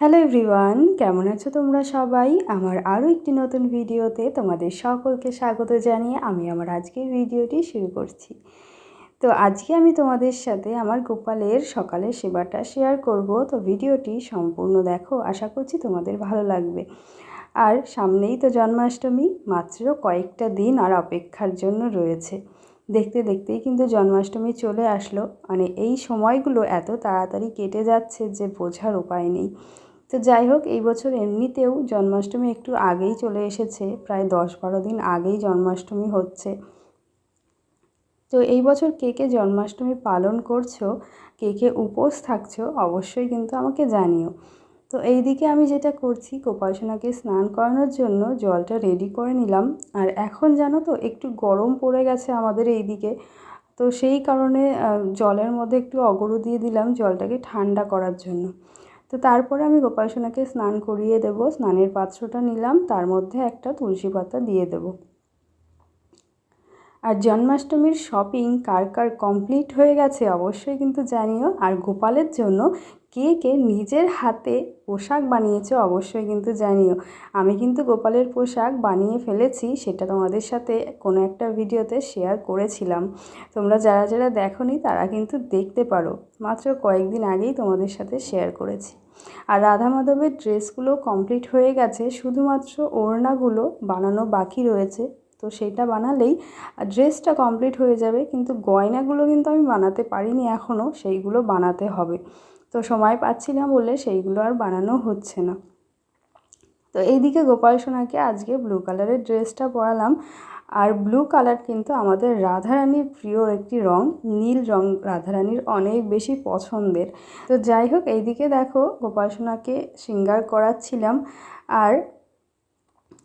Hello everyone কেমন আছো তোমরা সবাই? আমার আরও একটি নতুন ভিডিওতে তোমাদের সকলকে স্বাগত জানিয়ে আমি আমার আজকের ভিডিওটি শুরু করছি। তো আজকে আমি তোমাদের সাথে আমার গোপালের সকালের সেবাটা শেয়ার করব। তো ভিডিওটি সম্পূর্ণ দেখো, আশা করছি তোমাদের ভালো লাগবে। আর সামনেই তো জন্মাষ্টমী, মাত্র কয়েকটা দিন আর অপেক্ষার জন্য রয়েছে। দেখতে দেখতেই কিন্তু জন্মাষ্টমী চলে আসলো। মানে এই সময়গুলো এত তাড়াতাড়ি কেটে যাচ্ছে যে বোঝার উপায় নেই। তো যাই হোক, এই বছর এমনিতেও জন্মাষ্টমী একটু আগেই চলে এসেছে, প্রায় দশ বারো দিন আগেই জন্মাষ্টমী হচ্ছে। তো এই বছর কে কে জন্মাষ্টমী পালন করছ, কে কে উপোস থাকছো, অবশ্যই কিন্তু আমাকে জানিও। তো এই দিকে আমি যেটা করছি গোপালসোনাকে স্নান করানোর জন্য জলটা রেডি করে নিলাম। আর এখন জানো তো, একটু গরম পড়ে গেছে আমাদের এই দিকে তো সেই কারণে জলের মধ্যে একটু অগরু দিয়ে দিলাম জলটাকে ঠান্ডা করার জন্য। তো তারপরে আমি গোপাল সোনাকে স্নান করিয়ে দেবো। স্নানের পাত্রটা নিলাম, তার মধ্যে একটা তুলসী পাতা দিয়ে দেব। আর জন্মাষ্টমীর শপিং কার কার কমপ্লিট হয়ে গেছে অবশ্যই কিন্তু জানিও। আর গোপালের জন্য কে কে নিজের হাতে পোশাক বানিয়েছে অবশ্যই কিন্তু জানিও। আমি কিন্তু গোপালের পোশাক বানিয়ে ফেলেছি, সেটা তোমাদের সাথে কোনো একটা ভিডিওতে শেয়ার করেছিলাম। তোমরা যারা যারা দেখোনি তারা কিন্তু দেখতে পারো। মাত্র কয়েকদিন আগেই তোমাদের সাথে শেয়ার করেছি। আর রাধা মাধবের ড্রেসগুলো কমপ্লিট হয়ে গেছে, শুধুমাত্র ওড়নাগুলো বানানো বাকি রয়েছে। তো সেটা বানালেই ড্রেসটা কমপ্লিট হয়ে যাবে। কিন্তু গয়নাগুলো কিন্তু আমি বানাতে পারিনি এখনও সেইগুলো বানাতে হবে। তো সময় পাচ্ছি না বলে সেইগুলো আর বানানো হচ্ছে না। তো এইদিকে গোপাল সোনাকে আজকে ব্লু কালারের ড্রেসটা পরালাম। আর ব্লু কালার কিন্তু আমাদের রাধারানীর প্রিয় একটি রং, নীল রং রাধারানীর অনেক বেশি পছন্দের। তো যাই হোক, এইদিকে দেখো গোপাল সোনাকে শৃঙ্গার করাচ্ছিলাম। আর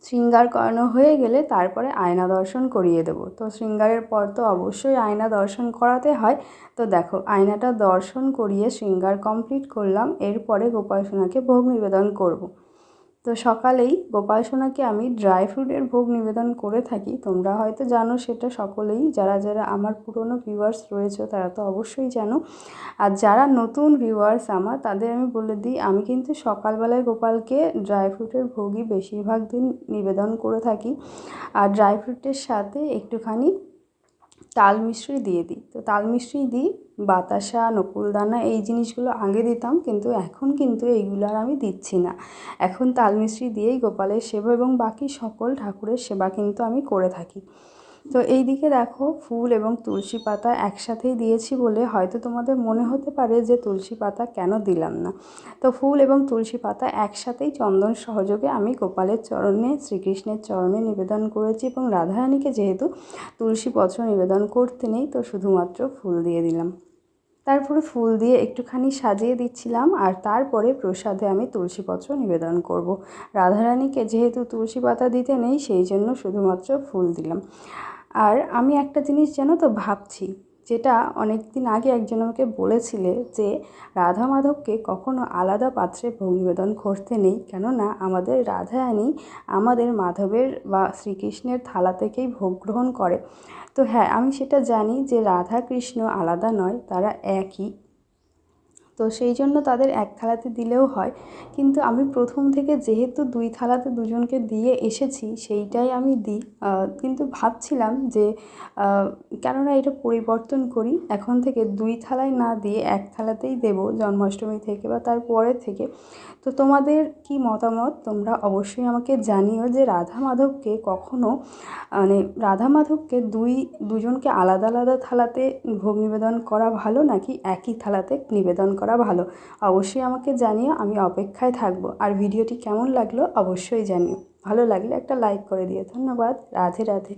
শৃঙ্গার করানো হয়ে গেলে তারপরে আয়না দর্শন করিয়ে দেব। তো শৃঙ্গারের পর তো অবশ্যই আয়না দর্শন করাতে হয়। তো দেখো, আয়নাটা দর্শন করিয়ে শৃঙ্গার কমপ্লিট করলাম। এরপরে গোপাল সোনাকে ভোগ নিবেদন করব। তো সকালেই গোপাল সোনাকে আমি ড্রাই ফ্রুটের ভোগ নিবেদন করে থাকি। তোমরা হয়তো জানো সেটা সকলেই, যারা যারা আমার পুরনো ভিউয়ার্স রয়েছে তারা তো অবশ্যই জানো। আর যারা নতুন ভিউয়ার্স আমার, তাদের আমি বলে দিই, আমি কিন্তু সকালবেলায় গোপালকে ড্রাই ফ্রুটের ভোগই বেশিরভাগ দিন নিবেদন করে থাকি। আর ড্রাই ফ্রুটের সাথে একটুখানি তাল মিশ্রি দিয়ে দিই। তো তাল মিশ্রি দিই, বাতাসা, নকুলদানা এই জিনিসগুলো আগে দিতাম কিন্তু এখন কিন্তু এইগুলো আর আমি দিচ্ছি না। এখন তাল মিশ্রি দিয়েই গোপালের সেবা এবং বাকি সকল ঠাকুরের সেবা কিন্তু আমি করে থাকি। তো এই দিকে দেখো ফুল এবং তুলসী পাতা একসাথেই দিয়েছি বলে হয়তো তোমাদের মনে হতে পারে যে তুলসী পাতা কেন দিলাম না। তো ফুল এবং তুলসী পাতা একসাথেই চন্দন সহযোগে আমি গোপালের চরণে, শ্রীকৃষ্ণের চরণে নিবেদন করেছি এবং রাধারানীকে যেহেতু তুলসী পত্র নিবেদন করতে নেই, তো শুধুমাত্র ফুল দিয়ে দিলাম। তারপরে ফুল দিয়ে একটুখানি সাজিয়ে দিচ্ছিলাম আর তারপরে প্রসাদে আমি তুলসী পত্র নিবেদন করব। রাধারানীকে যেহেতু তুলসী পাতা দিতে নেই, সেই জন্য শুধুমাত্র ফুল দিলাম আর আমি একটা জিনিস যেন তো ভাবছি যেটা অনেক দিন আগে একজন আমাকে বলেছিলে যে রাধা মাধবকে কখনো আলাদা পাত্রে ভোগ করতে নেই, কেননা আমাদের রাধায়ানি আমাদের মাধবের বা শ্রীকৃষ্ণের থালা থেকেই ভোগ গ্রহণ করে। তো হ্যাঁ আমি সেটা জানি যে রাধা কৃষ্ণ আলাদা নয়, তারা একই। তো সেই জন্য তাদের এক থালাতে দিলেও হয়। কিন্তু আমি প্রথম থেকে যেহেতু দুই থালাতে দুজনকে দিয়ে এসেছি, সেইটাই আমি দিই। কিন্তু ভাবছিলাম যে কেননা এটা পরিবর্তন করি, এখন থেকে দুই থালায় না দিয়ে এক থালাতেই দেব জন্মাষ্টমী থেকে বা তার পরের থেকে। তো তোমাদের কি মতামত? তোমরা অবশ্যই আমাকে জানিও যে রাধা মাধবকে কখনো মানে রাধা মাধবকে দুই, দুজনকে আলাদা আলাদা থালাতে ভোগ নিবেদন করা ভালো নাকি একই থালাতে নিবেদন করা ভালো। অবশ্যই আমাকে জানিও, আমি অপেক্ষায় থাকব। আর ভিডিওটি কেমন লাগল অবশ্যই জানিও। ভালো লাগলে একটা লাইক করে দিও। ধন্যবাদ। রাধে রাধে।